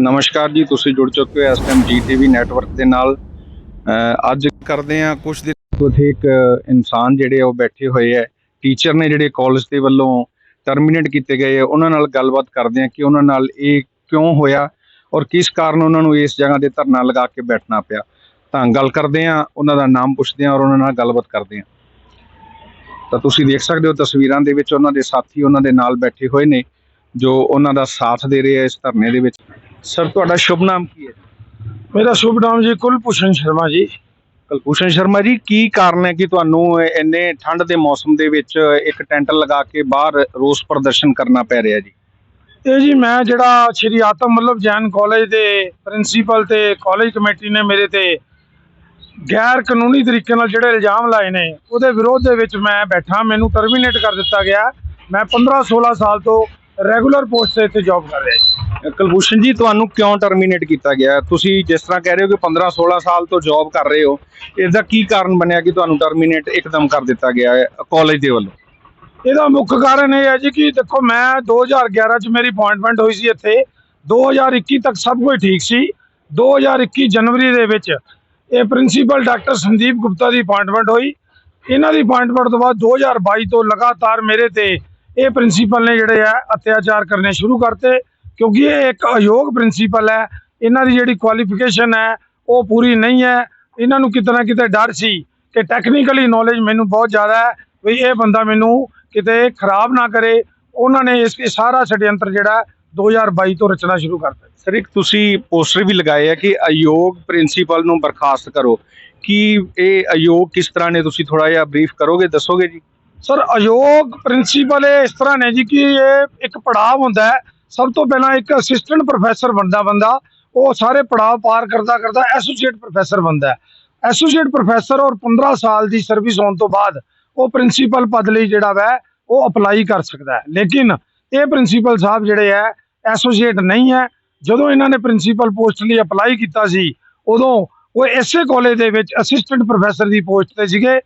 ਨਮਸਕਾਰ ਜੀ, ਤੁਸੀਂ ਜੁੜ ਚੁੱਕੇ ਹੋ ਇਸ ਟਾਈਮ ਜੀਟੀਵੀ ਨੈਟਵਰਕ ਦੇ ਨਾਲ। ਅੱਜ ਕਰਦੇ ਆ ਕੁਝ ਦਿਨ ਉੱਥੇ ਇੱਕ ਇਨਸਾਨ ਜਿਹੜੇ ਉਹ ਬੈਠੇ ਹੋਏ ਆ। ਟੀਚਰ ਨੇ ਜਿਹੜੇ ਕਾਲਜ ਦੇ ਵੱਲੋਂ ਟਰਮੀਨੇਟ ਕੀਤੇ ਗਏ ਆ, ਉਹਨਾਂ ਨਾਲ ਗੱਲਬਾਤ ਕਰਦੇ ਆ ਕਿ ਉਹਨਾਂ ਨਾਲ ਇਹ ਕਿਉਂ ਹੋਇਆ ਔਰ ਕਿਸ ਕਾਰਨ ਉਹਨਾਂ ਨੂੰ ਇਸ ਜਗ੍ਹਾ ਤੇ ਧਰਨਾ ਲਗਾ ਕੇ ਬੈਠਣਾ ਪਿਆ। ਤਾਂ ਗੱਲ ਕਰਦੇ ਆ ਉਹਨਾਂ ਦਾ ਨਾਮ ਪੁੱਛਦੇ ਆ ਔਰ ਉਹਨਾਂ ਨਾਲ ਗੱਲਬਾਤ ਕਰਦੇ ਆ ਤਾਂ ਤੁਸੀਂ ਦੇਖ ਸਕਦੇ ਹੋ ਤਸਵੀਰਾਂ ਦੇ ਵਿੱਚ ਉਹਨਾਂ ਦੇ ਸਾਥੀ ਉਹਨਾਂ ਦੇ ਨਾਲ ਬੈਠੇ ਹੋਏ ਨੇ, ਜੋ ਉਹਨਾਂ ਦਾ ਸਾਥ ਦੇ ਰਹੇ ਆ ਇਸ ਧਰਨੇ ਦੇ ਵਿੱਚ। ਸਰ ਤੁਹਾਡਾ ਸ਼ੁਭ ਨਾਮ ਕੀ ਹੈ? ਮੇਰਾ ਸ਼ੁਭ ਨਾਮ ਜੀ ਕੁਲਭੂਸ਼ਣ ਸ਼ਰਮਾ ਜੀ। ਕਲਭੂਸ਼ਣ ਸ਼ਰਮਾ ਜੀ ਕੀ ਕਾਰਨ ਹੈ ਕਿ ਤੁਹਾਨੂੰ ਇੰਨੇ ਠੰਡ ਦੇ ਮੌਸਮ ਦੇ ਵਿੱਚ ਇੱਕ ਟੈਂਟ ਲਗਾ ਕੇ ਬਾਹਰ ਰੋਸ ਪ੍ਰਦਰਸ਼ਨ ਕਰਨਾ ਪੈ ਰਿਹਾ ਜੀ? ਇਹ ਜੀ ਮੈਂ ਜਿਹੜਾ ਸ਼੍ਰੀ ਆਤਮ ਮਤਲਬ ਜੈਨ ਕਾਲਜ ਦੇ ਪ੍ਰਿੰਸੀਪਲ ਤੇ ਕਾਲਜ ਕਮੇਟੀ ਨੇ ਮੇਰੇ ਤੇ ਗੈਰ ਕਾਨੂੰਨੀ ਤਰੀਕੇ ਨਾਲ ਜਿਹੜੇ ਇਲਜ਼ਾਮ ਲਾਏ ਨੇ ਉਹਦੇ ਵਿਰੋਧ ਦੇ ਵਿੱਚ ਮੈਂ ਬੈਠਾ। ਮੈਨੂੰ ਟਰਮੀਨੇਟ ਕਰ ਦਿੱਤਾ ਗਿਆ। ਮੈਂ 15 16 ਸਾਲ ਤੋਂ ਰੈਗੂਲਰ ਪੋਸਟ ਤੇ ਇੱਥੇ ਜੌਬ ਕਰ ਰਿਹਾ ਜੀ। ਕਲਭੂਸ਼ਣ ਜੀ ਤੁਹਾਨੂੰ ਕਿਉਂ ਟਰਮੀਨੇਟ ਕੀਤਾ ਗਿਆ? ਤੁਸੀਂ ਜਿਸ ਤਰ੍ਹਾਂ ਕਹਿ ਰਹੇ ਹੋ ਕਿ 15 16 ਸਾਲ ਤੋਂ ਜੌਬ ਕਰ ਰਹੇ ਹੋ ਇਸ ਦਾ ਕੀ ਕਾਰਨ ਬਣਿਆ ਕਿ ਤੁਹਾਨੂੰ ਟਰਮੀਨੇਟ ਇੱਕਦਮ ਕਰ ਦਿੱਤਾ ਗਿਆ ਹੈ ਕਾਲਜ ਦੇ ਵੱਲੋਂ? ਇਹਦਾ ਮੁੱਖ ਕਾਰਨ ਇਹ ਹੈ ਜੀ ਕਿ ਦੇਖੋ ਮੈਂ 2011 ਚ ਮੇਰੀ ਅਪਾਇੰਟਮੈਂਟ ਹੋਈ ਸੀ ਇੱਥੇ। 2021 ਤੱਕ ਸਭ ਕੁਝ ਠੀਕ ਸੀ। 2021 ਜਨਵਰੀ ਦੇ ਵਿੱਚ ਇਹ ਪ੍ਰਿੰਸੀਪਲ ਡਾਕਟਰ ਸੰਦੀਪ ਗੁਪਤਾ ਦੀ ਅਪਾਇੰਟਮੈਂਟ ਹੋਈ। ਇਹਨਾਂ ਦੀ ਅਪਾਇੰਟਮੈਂਟ ਤੋਂ ਬਾਅਦ 2022 ਤੋਂ ਲਗਾਤਾਰ ਮੇਰੇ ਤੇ ਇਹ ਪ੍ਰਿੰਸੀਪਲ ਨੇ ਜਿਹੜੇ ਆ ਅਤਿਆਚਾਰ ਕਰਨੇ ਸ਼ੁਰੂ ਕਰਤੇ, ਕਿਉਂਕਿ ਇਹ ਇੱਕ ਅਯੋਗ ਪ੍ਰਿੰਸੀਪਲ ਹੈ, ਇਹਨਾਂ ਦੀ ਜਿਹੜੀ ਕੁਆਲੀਫਿਕੇਸ਼ਨ ਹੈ, ਉਹ ਪੂਰੀ ਨਹੀਂ ਹੈ। ਇਹਨਾਂ ਨੂੰ ਕਿਤੇ ਨਾ ਕਿਤੇ ਡਰ ਸੀ ਕਿ ਟੈਕਨੀਕਲੀ ਨੌਲੇਜ ਮੈਨੂੰ ਬਹੁਤ ਜ਼ਿਆਦਾ ਹੈ ਵੀ ਇਹ ਬੰਦਾ ਮੈਨੂੰ ਕਿਤੇ ਖਰਾਬ ਨਾ ਕਰੇ। ਉਹਨਾਂ ਨੇ ਇਸ ਇਹ ਸਾਰਾ ਛੜਯੰਤਰ ਜਿਹੜਾ 2022 ਤੋਂ ਰਚਨਾ ਸ਼ੁਰੂ ਕਰਤਾ ਸਰ, ਇੱਕ ਤੁਸੀਂ ਪੋਸਟਰ ਵੀ ਲਗਾਏ ਆ ਕਿ ਅਯੋਗ ਪ੍ਰਿੰਸੀਪਲ ਨੂੰ ਬਰਖਾਸਤ ਕਰੋ। ਕੀ ਇਹ ਅਯੋਗ ਕਿਸ ਤਰ੍ਹਾਂ ਨੇ? ਤੁਸੀਂ ਥੋੜਾ ਜਿਹਾ ਬਰੀਫ ਕਰੋਗੇ, ਦੱਸੋਗੇ ਜੀ? ਸਰ, ਅਯੋਗ ਪ੍ਰਿੰਸੀਪਲ ਇਹ ਇਸ ਤਰ੍ਹਾਂ ਨੇ ਜੀ ਕਿ ਇਹ ਇੱਕ ਪੜਾਅ ਹੁੰਦਾ ਹੈ। ਸਭ ਤੋਂ ਪਹਿਲਾਂ ਇੱਕ ਅਸਿਸਟੈਂਟ ਪ੍ਰੋਫੈਸਰ ਬਣਦਾ ਬੰਦਾ, ਉਹ ਸਾਰੇ ਪੜਾਅ ਪਾਰ ਕਰਦਾ ਕਰਦਾ ਐਸੋਸੀਏਟ ਪ੍ਰੋਫੈਸਰ ਬਣਦਾ ਐਸੋਸੀਏਟ ਪ੍ਰੋਫੈਸਰ ਔਰ 15 ਸਾਲ ਦੀ ਸਰਵਿਸ ਹੋਣ ਤੋਂ ਬਾਅਦ ਉਹ ਪ੍ਰਿੰਸੀਪਲ ਪਦ ਲਈ ਜਿਹੜਾ ਵੈ, ਉਹ ਅਪਲਾਈ ਕਰ ਸਕਦਾ ਹੈ। ਲੇਕਿਨ ਇਹ ਪ੍ਰਿੰਸੀਪਲ ਸਾਹਿਬ ਜਿਹੜੇ ਹੈ ਐਸੋਸੀਏਟ ਨਹੀਂ ਹੈ। ਜਦੋਂ ਇਹਨਾਂ ਨੇ ਪ੍ਰਿੰਸੀਪਲ ਪੋਸਟ ਲਈ ਅਪਲਾਈ ਕੀਤਾ ਸੀ, ਉਦੋਂ ਉਹ ਇਸੇ ਕਾਲਜ ਦੇ ਵਿੱਚ ਅਸਿਸਟੈਂਟ ਪ੍ਰੋਫੈਸਰ ਦੀ ਪੋਸਟ ਤੇ ਸੀਗੇ।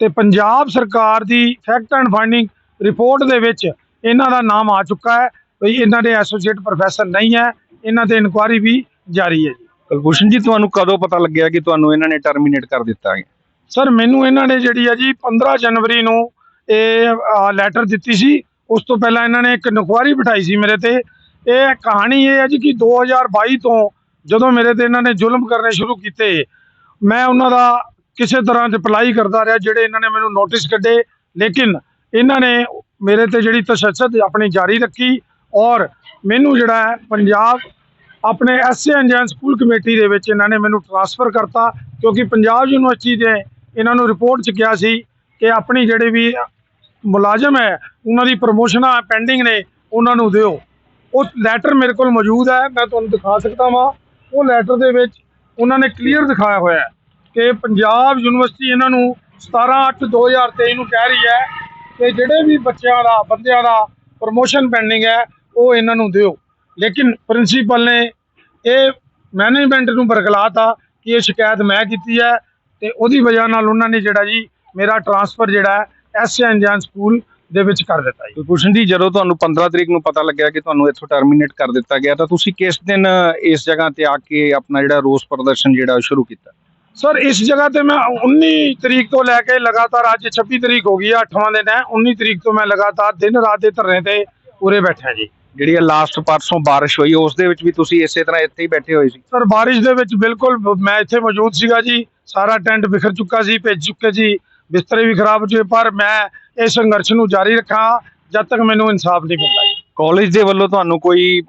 ਤੇ ਪੰਜਾਬ ਸਰਕਾਰ ਦੀ ਫੈਕਟ ਐਂਡ ਫਾਈਂਡਿੰਗ ਰਿਪੋਰਟ ਦੇ ਵਿੱਚ ਇਹਨਾਂ ਦਾ ਨਾਮ ਆ ਚੁੱਕਾ ਹੈ। ਵੀ ਇਹਨਾਂ ਦੇ ਐਸੋਸੀਏਟ ਪ੍ਰੋਫੈਸਰ ਨਹੀਂ ਹੈ ਇਹਨਾਂ ਤੇ ਇਨਕੁਆਰੀ ਵੀ ਜਾਰੀ ਹੈ ਜੀ। ਕਲਭੂਸ਼ਣ ਜੀ ਤੁਹਾਨੂੰ ਕਦੋਂ ਪਤਾ ਲੱਗਿਆ ਕਿ ਤੁਹਾਨੂੰ ਇਹਨਾਂ ਨੇ ਟਰਮੀਨੇਟ ਕਰ ਦਿੱਤਾ ਹੈ? ਸਰ ਮੈਨੂੰ ਇਹਨਾਂ ਨੇ ਜਿਹੜੀ ਹੈ ਜੀ 15 ਜਨਵਰੀ ਨੂੰ ਇਹ ਲੈਟਰ ਦਿੱਤੀ ਸੀ। ਉਸ ਤੋਂ ਪਹਿਲਾਂ ਇਹਨਾਂ ਨੇ ਇੱਕ ਇਨਕੁਆਰੀ ਬਿਠਾਈ ਸੀ ਮੇਰੇ ਤੇ। ਇਹ ਕਹਾਣੀ ਇਹ ਹੈ ਜੀ ਕਿ 2022 ਤੋਂ ਜਦੋਂ ਮੇਰੇ ਤੇ ਇਹਨਾਂ ਨੇ ਜ਼ੁਲਮ ਕਰਨੇ ਸ਼ੁਰੂ ਕੀਤੇ ਮੈਂ ਉਹਨਾਂ ਦਾ ਕਿਸੇ ਤਰ੍ਹਾਂ ਰਿਪਲਾਈ ਕਰਦਾ ਰਿਹਾ ਜਿਹੜੇ ਇਹਨਾਂ ਨੇ ਮੈਨੂੰ ਨੋਟਿਸ ਕੱਢੇ। ਲੇਕਿਨ ਇਹਨਾਂ ਨੇ ਮੇਰੇ ਤੇ ਜਿਹੜੀ ਤਸ਼ੱਦਦ ਆਪਣੀ ਜਾਰੀ ਰੱਖੀ ਔਰ ਮੈਨੂੰ ਜਿਹੜਾ ਹੈ ਪੰਜਾਬ ਆਪਣੇ ਐਸਏ ਇੰਜਨ ਸਕੂਲ ਕਮੇਟੀ ਦੇ ਵਿੱਚ ਇਹਨਾਂ ਨੇ ਮੈਨੂੰ ਟਰਾਂਸਫਰ ਕਰਤਾ ਕਿਉਂਕਿ ਪੰਜਾਬ ਯੂਨੀਵਰਸਿਟੀ ਦੇ ਇਹਨਾਂ ਨੂੰ ਰਿਪੋਰਟ ਚ ਕਿਹਾ ਸੀ ਕਿ ਆਪਣੀ ਜਿਹੜੇ ਵੀ ਮੁਲਾਜ਼ਮ ਹੈ, ਉਹਨਾਂ ਦੀ ਪ੍ਰਮੋਸ਼ਨਾਂ ਪੈਂਡਿੰਗ ਨੇ, ਉਹਨਾਂ ਨੂੰ ਦਿਓ। ਉਹ ਲੈਟਰ ਮੇਰੇ ਕੋਲ ਮੌਜੂਦ ਹੈ, ਮੈਂ ਤੁਹਾਨੂੰ ਦਿਖਾ ਸਕਦਾ ਵਾਂ। ਉਹ ਲੈਟਰ ਦੇ ਵਿੱਚ ਉਹਨਾਂ ਨੇ ਕਲੀਅਰ ਦਿਖਾਇਆ ਹੋਇਆ ਹੈ। ਕਿ ਪੰਜਾਬ ਯੂਨੀਵਰਸਿਟੀ ਇਹਨਾਂ ਨੂੰ 17/8/2023 ਨੂੰ ਕਹਿ ਰਹੀ ਹੈ ਕਿ ਜਿਹੜੇ ਵੀ ਬੱਚਿਆਂ ਦਾ, ਬੰਦਿਆਂ ਦਾ ਪ੍ਰਮੋਸ਼ਨ ਪੈਂਡਿੰਗ ਹੈ, ਉਹ ਇਹਨਾਂ ਨੂੰ ਦਿਓ। ਲੇਕਿਨ ਪ੍ਰਿੰਸੀਪਲ ਨੇ ਇਹ ਮੈਨੇਜਮੈਂਟ ਨੂੰ ਬਰਗਲਾਤਾ ਕਿ ਇਹ ਸ਼ਿਕਾਇਤ ਮੈਂ ਕੀਤੀ ਹੈ ਤੇ ਉਹਦੀ ਵਜ੍ਹਾ ਨਾਲ ਉਹਨਾਂ ਨੇ ਜਿਹੜਾ ਜੀ ਮੇਰਾ ਟਰਾਂਸਫਰ ਜਿਹੜਾ ਹੈ ਐਸਏ ਇੰਜਨ ਸਕੂਲ ਦੇ ਵਿੱਚ ਕਰ ਦਿੱਤਾ ਜੀ। ਕੁਲਭੂਸ਼ਣ ਜੀ, ਜਦੋਂ ਤੁਹਾਨੂੰ 15 ਤਰੀਕ ਨੂੰ ਪਤਾ ਲੱਗਿਆ ਕਿ ਤੁਹਾਨੂੰ ਇੱਥੋਂ ਟਰਮੀਨੇਟ ਕਰ ਦਿੱਤਾ ਗਿਆ, ਤਾਂ ਤੁਸੀਂ ਕਿਸ ਦਿਨ ਇਸ ਜਗ੍ਹਾ ਤੇ ਆ ਕੇ ਆਪਣਾ ਜਿਹੜਾ ਰੋਸ ਪ੍ਰਦਰਸ਼ਨ ਜਿਹੜਾ ਉਹ ਸ਼ੁਰੂ ਕੀਤਾ? ਸਰ, ਇਸ ਜਗ੍ਹਾ ਤੇ ਮੈਂ 19 ਤਰੀਕ ਤੋਂ ਲੈ ਕੇ ਲਗਾਤਾਰ ਅੱਜ 26 ਤਰੀਕ ਹੋ ਗਈ ਆ 8ਵਾਂ ਦਿਨ ਹੈ। 19 ਤਰੀਕ ਤੋਂ ਮੈਂ ਲਗਾਤਾਰ ਦਿਨ ਰਾਤ ਦੇ ਧਰਨੇ ਤੇ ਉਰੇ ਬੈਠਾ ਜੀ। ਜਿਹੜੀ ਲਾਸਟ ਪਰਸੋਂ ਬਾਰਿਸ਼ ਹੋਈ, ਉਸ ਦੇ ਵਿੱਚ ਵੀ ਤੁਸੀਂ ਇਸੇ ਤਰ੍ਹਾਂ ਇੱਥੇ ਹੀ ਬੈਠੇ ਹੋਏ ਸੀ। ਸਰ, ਬਾਰਿਸ਼ ਦੇ ਵਿੱਚ ਬਿਲਕੁਲ ਮੈਂ ਇੱਥੇ ਮੌਜੂਦ ਸੀਗਾ ਜੀ। ਸਾਰਾ ਟੈਂਟ ਬਿਖਰ ਚੁੱਕਾ ਸੀ, ਭੇਜ ਚੁੱਕੇ ਜੀ ਬਿਸਤਰੇ ਵੀ ਖਰਾਬ ਹੋ ਚੁੱਕੇ ਪਰ ਮੈਂ ਇਹ ਸੰਘਰਸ਼ ਨੂੰ ਜਾਰੀ ਰੱਖਾਂ, ਜਦ ਤੱਕ ਮੈਨੂੰ ਇਨਸਾਫ ਨਹੀਂ ਮਿਲਦਾ ਕਾਲਜ ਦੇ ਵੱਲੋਂ ਤੁਹਾਨੂੰ ਕੋਈ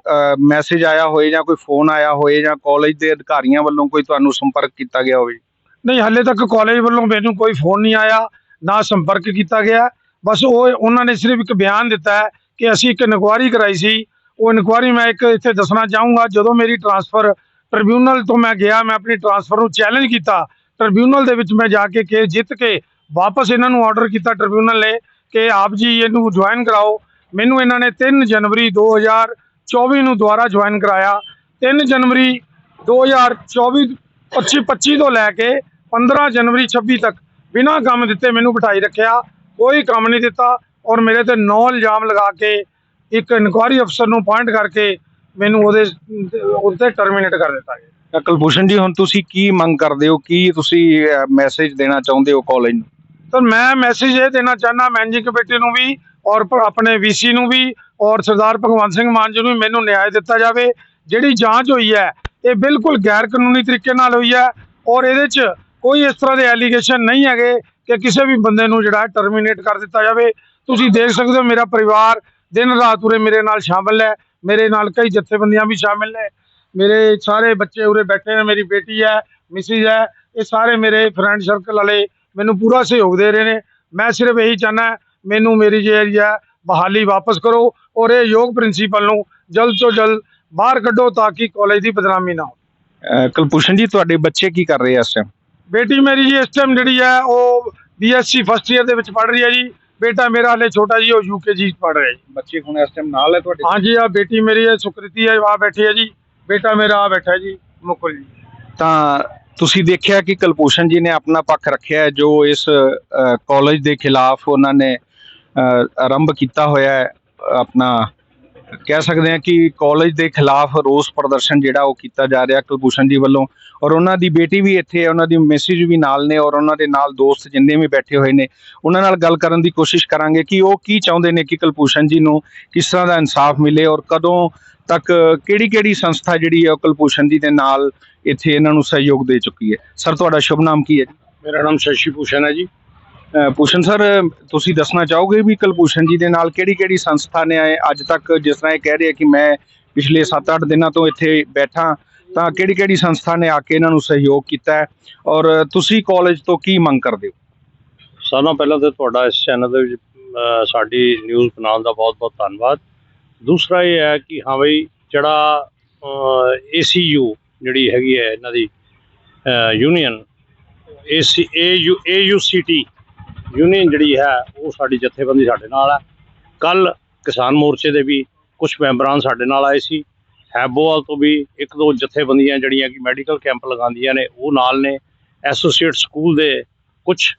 ਮੈਸੇਜ ਆਇਆ ਹੋਏ ਜਾਂ ਕੋਈ ਫੋਨ ਆਇਆ ਹੋਏ ਜਾਂ ਕਾਲਜ ਦੇ ਅਧਿਕਾਰੀਆਂ ਵੱਲੋਂ ਕੋਈ ਤੁਹਾਨੂੰ ਸੰਪਰਕ ਕੀਤਾ ਗਿਆ ਹੋਵੇ? ਨਹੀਂ, ਹਾਲੇ ਤੱਕ ਕਾਲਜ ਵੱਲੋਂ ਮੈਨੂੰ ਕੋਈ ਫੋਨ ਨਹੀਂ ਆਇਆ, ਨਾ ਸੰਪਰਕ ਕੀਤਾ ਗਿਆ। ਬਸ ਉਹ, ਉਹਨਾਂ ਨੇ ਸਿਰਫ ਇੱਕ ਬਿਆਨ ਦਿੱਤਾ ਹੈ ਕਿ ਅਸੀਂ ਇੱਕ ਇਨਕੁਆਰੀ ਕਰਾਈ ਸੀ। ਉਹ ਇਨਕੁਆਰੀ ਮੈਂ ਇੱਕ ਇੱਥੇ ਦੱਸਣਾ ਚਾਹੂੰਗਾ, ਜਦੋਂ ਮੇਰੀ ਟਰਾਂਸਫਰ ਟ੍ਰਿਬਿਊਨਲ ਤੋਂ ਮੈਂ ਗਿਆ, ਮੈਂ ਆਪਣੀ ਟਰਾਂਸਫਰ ਨੂੰ ਚੈਲੰਜ ਕੀਤਾ ਟ੍ਰਿਬਿਊਨਲ ਦੇ ਵਿੱਚ ਮੈਂ ਜਾ ਕੇ ਕੇਸ ਜਿੱਤ ਕੇ ਵਾਪਸ ਇਹਨਾਂ ਨੂੰ ਆਰਡਰ ਕੀਤਾ ਟ੍ਰਿਬਿਊਨਲ ਨੇ ਕਿ ਆਪ ਜੀ ਇਹਨੂੰ ਜੁਆਇਨ ਕਰਾਓ। ਮੈਨੂੰ ਇਹਨਾਂ ਨੇ 3 ਜਨਵਰੀ 2024 ਨੂੰ ਦੁਬਾਰਾ ਜੁਆਇਨ ਕਰਾਇਆ। 3 ਜਨਵਰੀ 2024 25 25 ਤੋਂ ਲੈ ਕੇ 15 ਜਨਵਰੀ 26 ਤੱਕ ਬਿਨਾਂ ਕੰਮ ਦਿੱਤੇ ਮੈਨੂੰ ਬਿਠਾਈ ਰੱਖਿਆ। ਕੋਈ ਕੰਮ ਨਹੀਂ ਦਿੱਤਾ ਔਰ ਮੇਰੇ ਤੇ ਨੌ ਇਲਜ਼ਾਮ ਲਗਾ ਕੇ ਇੱਕ ਇਨਕੁਆਰੀ ਅਫਸਰ ਨੂੰ ਅਪਾਇੰਟ ਕਰਕੇ ਮੈਨੂੰ ਉਹਦੇ ਉੱਤੇ ਟਰਮੀਨੇਟ ਕਰ ਦਿੱਤਾ ਗਿਆ। ਕੁਲਭੂਸ਼ਣ ਜੀ ਹੁਣ ਤੁਸੀਂ ਕੀ ਮੰਗ ਕਰਦੇ ਹੋ? ਕੀ ਤੁਸੀਂ ਮੈਸੇਜ ਦੇਣਾ ਚਾਹੁੰਦੇ ਹੋ ਕਾਲਜ ਨੂੰ? ਤਾਂ ਮੈਂ ਮੈਸੇਜ ਇਹ ਦੇਣਾ ਚਾਹੁੰਦਾ ਮੈਨੇਜਿੰਗ ਕਮੇਟੀ ਨੂੰ ਵੀ ਔਰ ਪ- ਆਪਣੇ ਵੀਸੀ ਨੂੰ ਵੀ ਔਰ ਸਰਦਾਰ ਭਗਵੰਤ ਸਿੰਘ ਮਾਨ ਜੀ ਨੂੰ ਵੀ ਮੈਨੂੰ ਨਿਆਂ ਦਿੱਤਾ ਜਾਵੇ। ਜਿਹੜੀ ਜਾਂਚ ਹੋਈ ਹੈ, ਇਹ ਬਿਲਕੁਲ ਗੈਰ ਕਾਨੂੰਨੀ ਤਰੀਕੇ ਨਾਲ ਹੋਈ ਹੈ ਔਰ ਇਹਦੇ 'ਚ ਕੋਈ ਇਸ ਤਰ੍ਹਾਂ ਦੇ ਐਲੀਗੇਸ਼ਨ ਨਹੀਂ ਹੈਗੇ ਕਿ ਕਿਸੇ ਵੀ ਬੰਦੇ ਨੂੰ ਜਿਹੜਾ ਟਰਮੀਨੇਟ ਕਰ ਦਿੱਤਾ ਜਾਵੇ। ਤੁਸੀਂ ਦੇਖ ਸਕਦੇ ਹੋ ਮੇਰਾ ਪਰਿਵਾਰ ਦਿਨ ਰਾਤ ਉਰੇ ਮੇਰੇ ਨਾਲ ਸ਼ਾਮਲ ਹੈ, ਮੇਰੇ ਨਾਲ ਕਈ ਜਥੇਬੰਦੀਆਂ ਵੀ ਸ਼ਾਮਿਲ ਨੇ। ਮੇਰੇ ਸਾਰੇ ਬੱਚੇ ਉਰੇ ਬੈਠੇ ਨੇ, ਮੇਰੀ ਬੇਟੀ ਹੈ ਮਿਸਿਸ ਹੈ, ਇਹ ਸਾਰੇ ਮੇਰੇ ਫਰੈਂਡ ਸਰਕਲ ਵਾਲੇ ਮੈਨੂੰ ਪੂਰਾ ਸਹਿਯੋਗ ਦੇ ਰਹੇ ਨੇ। ਮੈਂ ਸਿਰਫ ਇਹੀ ਚਾਹਨਾ ਮੈਨੂੰ ਮੇਰੀ ਜਿਹੜੀ ਹੈ ਬਹਾਲੀ ਵਾਪਸ ਕਰੋ ਔਰ ਇਹ ਯੋਗ ਪ੍ਰਿੰਸੀਪਲ ਨੂੰ ਜਲਦ ਤੋਂ ਜਲਦ ਬਾਹਰ ਕੱਢੋ ਤਾਂ ਕਿ ਕਾਲਜ ਦੀ ਬਦਨਾਮੀ ਨਾ ਹੋ ਅਹ ਕੁਲਭੂਸ਼ਣ ਜੀ ਤੁਹਾਡੇ ਬੱਚੇ ਕੀ ਕਰ ਰਹੇ ਆ ਇਸ ਟਾਈਮ ਬੇਟੀ ਮੇਰੀ ਜੀ ਇਸ ਟਾਈਮ ਜਿਹੜੀ ਹੈ ਉਹ ਬੀਐਸਸੀ ਫਸਟ ਈਅਰ ਦੇ ਵਿੱਚ ਪੜ੍ਹ ਰਹੀ ਹੈ ਜੀ। ਬੇਟਾ ਮੇਰਾ ਹਲੇ ਛੋਟਾ ਜੀ ਉਹ ਯੂਕੇਜੀ ਪੜ੍ਹ ਰਿਹਾ ਜੀ। ਬੱਚੇ ਹੁਣ ਇਸ ਟਾਈਮ ਨਾਲ ਹੈ ਤੁਹਾਡੇ? ਹਾਂਜੀ ਆ ਬੇਟੀ ਮੇਰੀ ਹੈ ਸੁਕ੍ਰਿਤੀ ਹੈ ਆ ਬੈਠੀ ਹੈ ਜੀ। ਬੇਟਾ ਮੇਰਾ ਆ ਬੈਠਾ ਜੀ ਮੁਕੁਲ ਜੀ। ਤਾਂ ਤੁਸੀਂ ਦੇਖਿਆ ਕਿ ਕੁਲਭੂਸ਼ਣ ਜੀ ਨੇ ਆਪਣਾ ਪੱਖ ਰੱਖਿਆ ਹੈ ਜੋ ਇਸ ਕਾਲਜ ਦੇ ਖਿਲਾਫ ਉਹਨਾਂ ਨੇ ਆਰੰਭ ਕੀਤਾ ਹੋਇਆ ਹੈ, ਆਪਣਾ, ਕਹਿ ਸਕਦੇ ਹਾਂ ਕਿ ਕਾਲਜ ਦੇ ਖਿਲਾਫ ਰੋਸ ਪ੍ਰਦਰਸ਼ਨ ਜਿਹੜਾ ਉਹ ਕੀਤਾ ਜਾ ਰਿਹਾ ਕੁਲਭੂਸ਼ਣ ਜੀ ਵੱਲੋਂ ਔਰ ਉਹਨਾਂ ਦੀ ਬੇਟੀ ਵੀ ਇੱਥੇ ਹੈ, ਉਹਨਾਂ ਦੀ ਮੈਸੇਜ ਵੀ ਨਾਲ ਨੇ ਔਰ ਉਹਨਾਂ ਦੇ ਨਾਲ ਦੋਸਤ ਜਿੰਨੇ ਵੀ ਬੈਠੇ ਹੋਏ ਨੇ, ਉਹਨਾਂ ਨਾਲ ਗੱਲ ਕਰਨ ਦੀ ਕੋਸ਼ਿਸ਼ ਕਰਾਂਗੇ ਕਿ ਉਹ ਕੀ ਚਾਹੁੰਦੇ ਨੇ ਕਿ ਕੁਲਭੂਸ਼ਣ ਜੀ ਨੂੰ ਕਿਸ ਤਰ੍ਹਾਂ ਦਾ ਇਨਸਾਫ ਮਿਲੇ ਔਰ ਕਦੋਂ ਤੱਕ ਕਿਹੜੀ ਕਿਹੜੀ ਸੰਸਥਾ ਜਿਹੜੀ ਹੈ ਉਹ ਕੁਲਭੂਸ਼ਣ ਜੀ ਦੇ ਨਾਲ ਇੱਥੇ ਇਹਨਾਂ ਨੂੰ ਸਹਿਯੋਗ ਦੇ ਚੁੱਕੀ ਹੈ। ਸਰ, ਤੁਹਾਡਾ ਸ਼ੁਭ ਨਾਮ ਕੀ ਹੈ ਜੀ? ਮੇਰਾ ਨਾਮ ਸ਼ਸ਼ੀ ਭੂਸ਼ਣ ਹੈ ਜੀ। ਅਹ ਭੂਸ਼ਣ ਸਰ, ਤੁਸੀਂ ਦੱਸਣਾ ਚਾਹੋਗੇ ਵੀ ਕੁਲਭੂਸ਼ਣ ਜੀ ਦੇ ਨਾਲ ਕਿਹੜੀ ਕਿਹੜੀ ਸੰਸਥਾ ਨੇ ਆਏ? ਅੱਜ ਤੱਕ ਜਿਸ ਤਰ੍ਹਾਂ ਇਹ ਕਹਿ ਰਹੇ ਕਿ ਮੈਂ ਪਿਛਲੇ 7-8 ਦਿਨਾਂ ਤੋਂ ਇੱਥੇ ਬੈਠਾ, ਤਾਂ ਕਿਹੜੀ ਕਿਹੜੀ ਸੰਸਥਾ ਨੇ ਆ ਕੇ ਇਹਨਾਂ ਨੂੰ ਸਹਿਯੋਗ ਕੀਤਾ ਹੈ? ਔਰ ਤੁਸੀਂ ਕਾਲਜ ਤੋਂ ਕੀ ਮੰਗ ਕਰਦੇ ਹੋ? ਸਾਰਿਆਂ ਨਾਲੋਂ ਪਹਿਲਾਂ ਤਾਂ ਤੁਹਾਡਾ ਇਸ ਚੈਨਲ ਦੇ ਵਿੱਚ ਸਾਡੀ ਨਿਊਜ਼ ਬਣਾਉਣ ਦਾ ਬਹੁਤ-ਬਹੁਤ ਧੰਨਵਾਦ। ਦੂਸਰਾ ਇਹ ਹੈ ਕਿ ਹਾਂ ਬਈ, ਜਿਹੜਾ ਏਸੀਯੂ ਜਿਹੜੀ ਹੈਗੀ ਹੈ ਇਹਨਾਂ ਦੀ union AC AU AUCT union ਜਿਹੜੀ ਹੈ, ਉਹ ਸਾਡੀ ਜਥੇਬੰਦੀ ਸਾਡੇ ਨਾਲ ਹੈ। ਕੱਲ ਕਿਸਾਨ ਮੋਰਚੇ ਦੇ ਵੀ ਕੁਝ ਮੈਂਬਰਾਂ ਸਾਡੇ ਨਾਲ ਆਏ ਸੀ। ਹੈਬੋਵਾਲ ਤੋਂ ਵੀ ਇੱਕ ਦੋ ਜਥੇਬੰਦੀਆਂ ਜਿਹੜੀਆਂ ਕਿ ਮੈਡੀਕਲ ਕੈਂਪ ਲਗਾਉਂਦੀਆਂ ਨੇ, ਉਹ ਨਾਲ ਨੇ। ਐਸੋਸੀਏਟ ਸਕੂਲ ਦੇ ਕੁਝ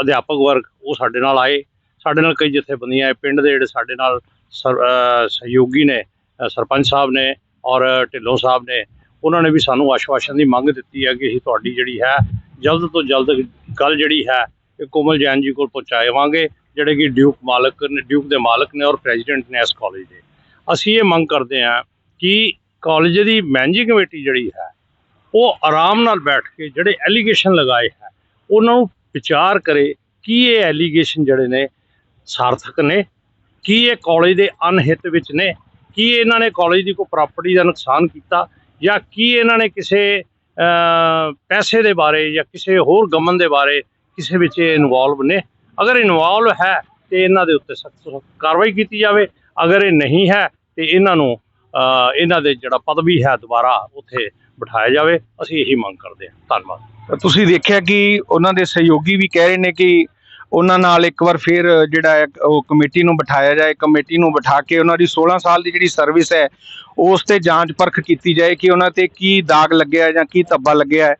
ਅਧਿਆਪਕ ਵਰਗ ਉਹ ਸਾਡੇ ਨਾਲ ਆਏ। ਸਾਡੇ ਨਾਲ ਕਈ ਜਥੇਬੰਦੀਆਂ ਆਏ। ਪਿੰਡ ਦੇ ਜਿਹੜੇ ਸਾਡੇ ਨਾਲ ਸਰ- ਸਹਿਯੋਗੀ ਨੇ ਸਰਪੰਚ ਸਾਹਿਬ ਨੇ ਔਰ ਢਿੱਲੋਂ ਸਾਹਿਬ ਨੇ, ਉਹਨਾਂ ਨੇ ਵੀ ਸਾਨੂੰ ਆਸ਼ਵਾਸਨ ਦੀ ਮੰਗ ਦਿੱਤੀ ਹੈ ਕਿ ਅਸੀਂ ਤੁਹਾਡੀ ਜਿਹੜੀ ਹੈ, ਜਲਦ ਤੋਂ ਜਲਦ ਗੱਲ ਜਿਹੜੀ ਹੈ ਕੋਮਲ ਜੈਨ ਜੀ ਕੋਲ ਪਹੁੰਚਾਵਾਂਗੇ, ਜਿਹੜੇ ਕਿ ਡਿਊਕ ਮਾਲਕ ਨੇ, ਡਿਊਕ ਦੇ ਮਾਲਕ ਨੇ ਔਰ ਪ੍ਰੈਜ਼ੀਡੈਂਟ ਨੇ ਇਸ ਕਾਲਜ ਦੇ। ਅਸੀਂ ਇਹ ਮੰਗ ਕਰਦੇ ਹਾਂ ਕਿ ਕਾਲਜ ਦੀ ਮੈਨੇਜਿੰਗ ਕਮੇਟੀ ਜਿਹੜੀ ਹੈ, ਉਹ ਆਰਾਮ ਨਾਲ ਬੈਠ ਕੇ ਜਿਹੜੇ ਐਲੀਗੇਸ਼ਨ ਲਗਾਏ ਹੈ, ਉਹਨਾਂ ਨੂੰ ਵਿਚਾਰ ਕਰੇ ਕੀ ਇਹ ਐਲੀਗੇਸ਼ਨ ਜਿਹੜੇ ਨੇ ਸਾਰਥਕ ਨੇ, ਕੀ ਇਹ ਕਾਲਜ ਦੇ ਅਨਹਿਤ ਵਿੱਚ ਨੇ, ਕੀ ਇਹਨਾਂ ਨੇ ਕਾਲਜ ਦੀ ਕੋਈ ਪ੍ਰਾਪਰਟੀ ਦਾ ਨੁਕਸਾਨ ਕੀਤਾ ਜਾਂ ਕੀ ਇਹਨਾਂ ਨੇ ਕਿਸੇ ਪੈਸੇ ਦੇ ਬਾਰੇ ਜਾਂ ਕਿਸੇ ਹੋਰ ਗਮਨ ਦੇ ਬਾਰੇ ਕਿਸੇ ਵਿੱਚ ਇਨਵੋਲਵ ਨੇ। ਅਗਰ ਇਨਵੋਲਵ ਹੈ ਤੇ ਇਹਨਾਂ ਦੇ ਉੱਤੇ ਸਖਤ ਕਾਰਵਾਈ ਕੀਤੀ ਜਾਵੇ। ਅਗਰ ਇਹ ਨਹੀਂ ਹੈ ਤੇ ਇਹਨਾਂ ਨੂੰ ਇਹਨਾਂ ਦੇ ਜਿਹੜਾ ਪਦਵੀ ਹੈ ਦੁਬਾਰਾ ਉੱਥੇ ਬਿਠਾਇਆ ਜਾਵੇ। ਅਸੀਂ ਇਹੀ ਮੰਗ ਕਰਦੇ ਹਾਂ। ਧੰਨਵਾਦ। ਤੁਸੀਂ ਦੇਖਿਆ ਕਿ ਉਹਨਾਂ ਦੇ ਸਹਿਯੋਗੀ ਵੀ ਕਹਿ ਰਹੇ ਨੇ ਕਿ ਉਹਨਾਂ ਨਾਲ ਇੱਕ ਵਾਰ ਫਿਰ ਜਿਹੜਾ ਹੈ, ਉਹ ਕਮੇਟੀ ਨੂੰ ਬਿਠਾਇਆ ਜਾਏ। ਕਮੇਟੀ ਨੂੰ ਬਿਠਾ ਕੇ ਉਹਨਾਂ ਦੀ 16 ਸਾਲ ਦੀ ਜਿਹੜੀ ਸਰਵਿਸ ਹੈ, ਉਸ ਤੇ ਜਾਂਚ ਪਰਖ ਕੀਤੀ ਜਾਏ ਕਿ ਉਹਨਾਂ ਤੇ ਕੀ ਦਾਗ ਲੱਗਿਆ ਜਾਂ ਕੀ ਧੱਬਾ ਲੱਗਿਆ ਹੈ।